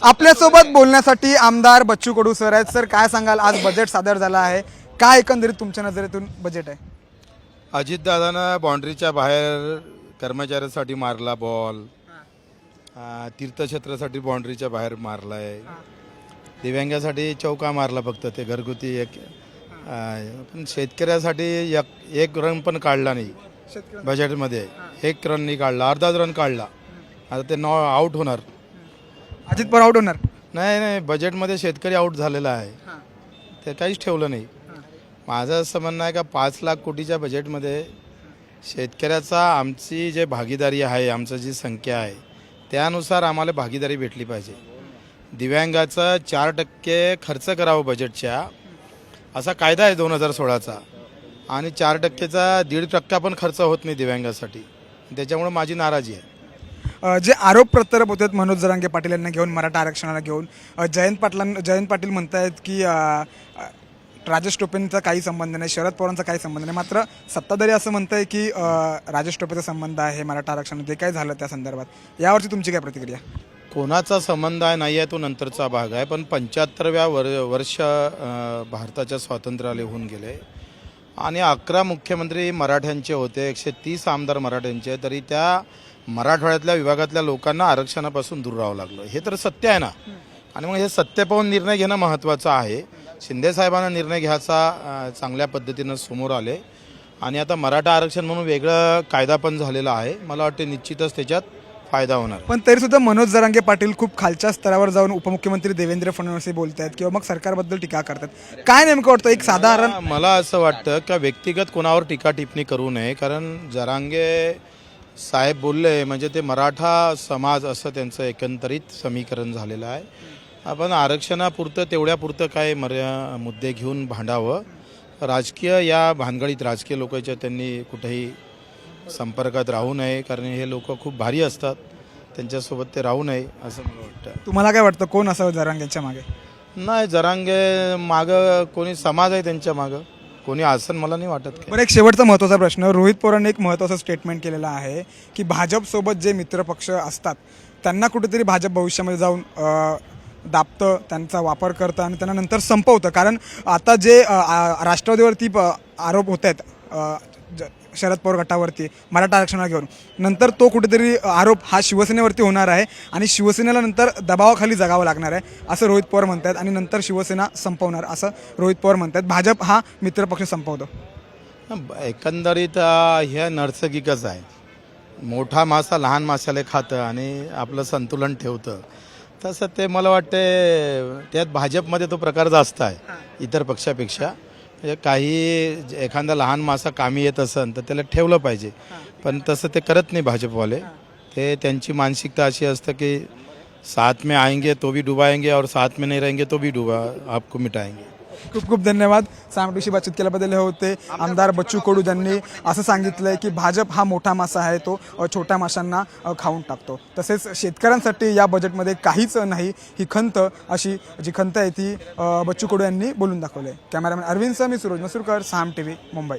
आपल्यासोबत बोलण्यासाठी आमदार बच्चू कडू सर आहेत. सर काय सांगाल? आज बजेट सादर झालं आहे. काय एकंदरीत तुमच्या नजरेतून बजेट आहे? अजितदादानं बाउंड्रीच्या बाहेर कर्मचाऱ्यांसाठी मारला बॉल तीर्थक्षेत्रासाठी बाउंड्रीच्या बाहेर मारला आहे दिव्यांगासाठी चौका मारला फक्त ते घरगुती एक. पण शेतकऱ्यासाठी एक एक रन पण काढला नाही. बजेटमध्ये एक रन नाही काढला अर्धाच रन काढला. आता ते नॉ आऊट होणार. अजित पवार आउट होणार. नाही नाही बजेटमध्ये शेतकरी आऊट झालेला आहे. ते काहीच ठेवलं नाही. माझं असं म्हणणं आहे का पाच लाख कोटीच्या बजेटमध्ये शेतकऱ्याचा आमची जे भागीदारी आहे आमचं जी संख्या आहे त्यानुसार आम्हाला भागीदारी भेटली पाहिजे. दिव्यांगाचं चार टक्के खर्च करावं बजेटच्या असा कायदा आहे दोन हजार सोळाचा. आणि चार टक्केचा दीड टक्का पण खर्च होत नाही दिव्यांगासाठी. त्याच्यामुळे माझी नाराजी आहे. जे आरोप प्रत्यारोप होतात मनोज जरांगे पाटील यांना घेऊन मराठा आरक्षणाला घेऊन जयंत पाटलां जयंत पाटील म्हणत आहेत की राजेश टोपेंचा काही संबंध नाही शरद पवारांचा काही संबंध नाही मात्र सत्ताधारी असं म्हणत आहे की राजेश टोपेचा संबंध आहे मराठा आरक्षण जे काय झालं त्या संदर्भात. यावरची तुमची काय प्रतिक्रिया? कोणाचा संबंध आहे नाही आहे तो नंतरचा भाग आहे पण पंच्याहत्तरव्या वर वर्ष भारताच्या स्वातंत्र्याला होऊन गेले. आणि अकरा मुख्यमंत्री मराठ्यांचे होते एकशे तीस आमदार मराठ्यांचे तरी त्या मराठवाड्यातल्या विभागातल्या लोकांना आरक्षणापासून दूर राहावं लागलं. हे तर सत्य आहे ना. आणि मग हे सत्य पाहून निर्णय घेणं महत्त्वाचं आहे. शिंदे साहेबांना निर्णय घ्यायचा चांगल्या पद्धतीनं समोर आले. आणि आता मराठा आरक्षण म्हणून वेगळं कायदा पण झालेला आहे. मला वाटते निश्चितच त्याच्यात फायदा होणार. पण तरी सुद्धा मनोज जरांगे पाटील खूप खालच्या स्तरावर जाऊन उपमुख्यमंत्री देवेंद्र फडणवीस बोलत आहेत किंवा मग सरकारबद्दल टीका करतात. काय नेमकं वाटतं? एक साधारण मला- मला असं वाटतं का व्यक्तिगत कोणावर टीका टिप्पणी करू नये? कारण जरांगे साहेब बोलले म्हणजे ते मराठा समाज असं त्यांचं एकंदरीत समीकरण झालेलं आहे. आपण आरक्षणापुरतं तेवढ्यापुरतं काय मर्या मुद्दे घेऊन भांडावं. राजकीय या भानगडीत राजकीय लोकांच्या त्यांनी कुठेही संपर्कात राहू नये कारण हे लोक खूप भारी असतात. त्यांच्यासोबत ते राहू नये असं मला वाटतं. तुम्हाला काय वाटतं कोण असावं जरांगेच्या मागे? नाही जरांगे मागं कोणी समाज आहे त्यांच्या मागं. कोणी आसन मला नाही वाटत बरं एक शेवटचा महत्त्वाचा प्रश्न. रोहित पवारांनी एक महत्त्वाचं स्टेटमेंट केलेलं आहे की भाजपसोबत जे मित्रपक्ष असतात त्यांना कुठेतरी भाजप भविष्यामध्ये जाऊन अ, दाबतं त्यांचा वापर करतं आणि त्यांना नंतर संपवतं. कारण आता जे अ, आ- राष्ट्रवादीवरती प- आरोप होत आहेत ज- शरद पवार गटावरती मराठा आरक्षणाला घेऊन. नंतर तो कुठेतरी आरोप हा शिवसेनेवरती होणार आहे आणि शिवसेनेला नंतर दबावाखाली जगावं लागणार आहे असं रोहित पवार म्हणतात आणि नंतर शिवसेना संपवणार असं रोहित पवार म्हणतात भाजप हा मित्रपक्ष संपवतो. एकंदरीत अ, हे नर्सगिकच आहे. मोठा मासा लहान माशाला खातं आणि आपलं संतुलन ठेवतं. तसं ते मला वाटते त्यात भाजपमध्ये तो प्रकार जास्त आहे इतर पक्षापेक्षा. काही ज- एखादा लहान मासा कामी येत असेल तर त्याला ठेवलं पाहिजे. पण तसं ते करत नाही भाजपवाले. ते त्यांची मानसिकता अशी असतं की साथ में आएंगे तो भी डुबाएंगे और साथ में नहीं रहेंगे तो भी डुबा आपको मिटाएंगे. खूप खूप धन्यवाद. सामटूशी बातचीत केल्याबद्दल हे होते. आमदार बच्चू कडू यांनी असं सांगितलंय की भाजप हा मोठा मासा आहे तो छोट्या माशांना खाऊन टाकतो. तसेच शेतकऱ्यांसाठी या बजेटमध्ये काहीच नाही ही खंत अशी जी खंत आहे ती बच्चू कडू यांनी बोलून दाखवली आहे. कॅमेरामॅन अरविंद सर मी सुरोज मसूरकर साम टी व्ही मुंबई.